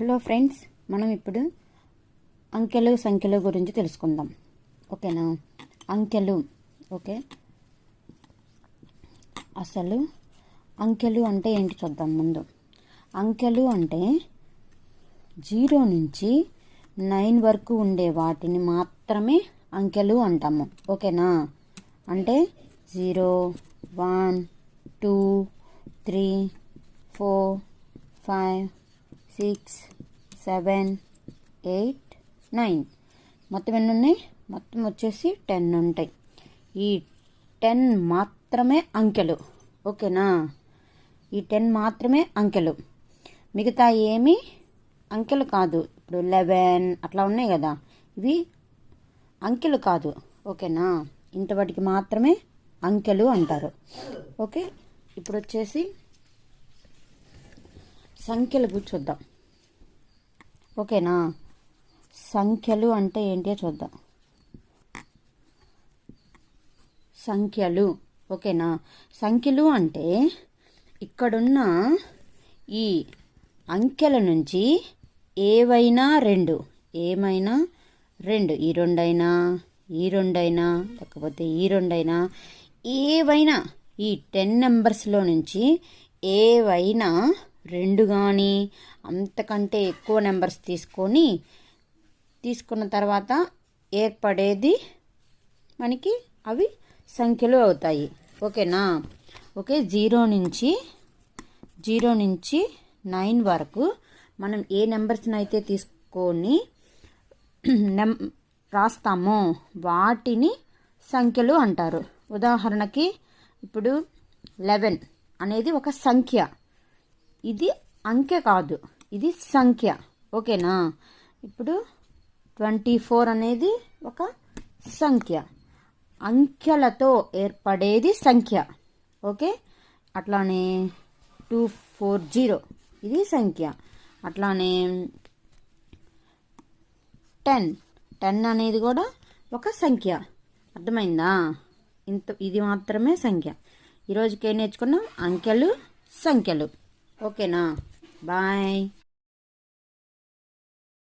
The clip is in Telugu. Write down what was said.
హలో ఫ్రెండ్స్ మనం ఇప్పుడు అంకెలు సంఖ్యలు గురించి తెలుసుకుందాం. ఓకేనా? అంకెలు ఓకే? అసలు అంకెలు అంటే ఏంటి చూద్దాం ముందు. అంకెలు అంటే జీరో నుంచి నైన్ వరకు ఉండే వాటిని మాత్రమే అంకెలు అంటాము. ఓకేనా? అంటే zero one two three four five six seven eight nine. మొత్తం ఎన్ని ఉన్నాయి మొత్తం వచ్చేసి టెన్ ఉంటాయి. ఈ టెన్ మాత్రమే అంకెలు. ఓకేనా? ఈ టెన్ మాత్రమే అంకెలు. మిగతా ఏమి అంకెలు కాదు. ఇప్పుడు లెవెన్ అట్లా ఉన్నాయి కదా. ఇవి అంకెలు కాదు. ఓకేనా? ఇంతవాటికి మాత్రమే అంకెలు అంటారు. ఓకే? ఇప్పుడు వచ్చేసి సంఖ్యలు గురించి చూద్దాం. ఓకేనా? సంఖ్యలు అంటే ఏంటో చూద్దాం. సంఖ్యలు ఓకేనా? సంఖ్యలు అంటే ఇక్కడున్న ఈ అంకెల నుంచి ఏవైనా రెండు. ఏమైనా రెండు. ఈ రెండైనా ఈ రెండైనా లేకపోతే ఈ రెండైనా ఏవైనా ఈ టెన్ నెంబర్స్లో నుంచి ఏవైనా రెండు కానీ అంతకంటే ఎక్కువ నెంబర్స్ తీసుకొని తీసుకున్న తర్వాత ఏర్పడేది మనకి అవి సంఖ్యలు అవుతాయి. ఓకేనా? ఓకే జీరో నుంచి జీరో నుంచి నైన్ వరకు మనం ఏ నెంబర్స్ని అయితే తీసుకొని నెం రాస్తామో వాటిని సంఖ్యలు అంటారు. ఉదాహరణకి ఇప్పుడు లెవెన్ అనేది ఒక సంఖ్య. ఇది అంకె కాదు. ఇది సంఖ్య. ఓకేనా? ఇప్పుడు ట్వంటీ ఫోర్ అనేది ఒక సంఖ్య. అంకెలతో ఏర్పడేది సంఖ్య. ఓకే? అట్లానే టూ ఫోర్ జీరో. ఇది సంఖ్య. అట్లానే టెన్. టెన్ అనేది కూడా ఒక సంఖ్య. అర్థమైందా? ఇంత ఇది మాత్రమే సంఖ్య. ఈరోజుకి ఏం నేర్చుకున్నాం? అంకెలు సంఖ్యలు. ఓకేనా బాయ్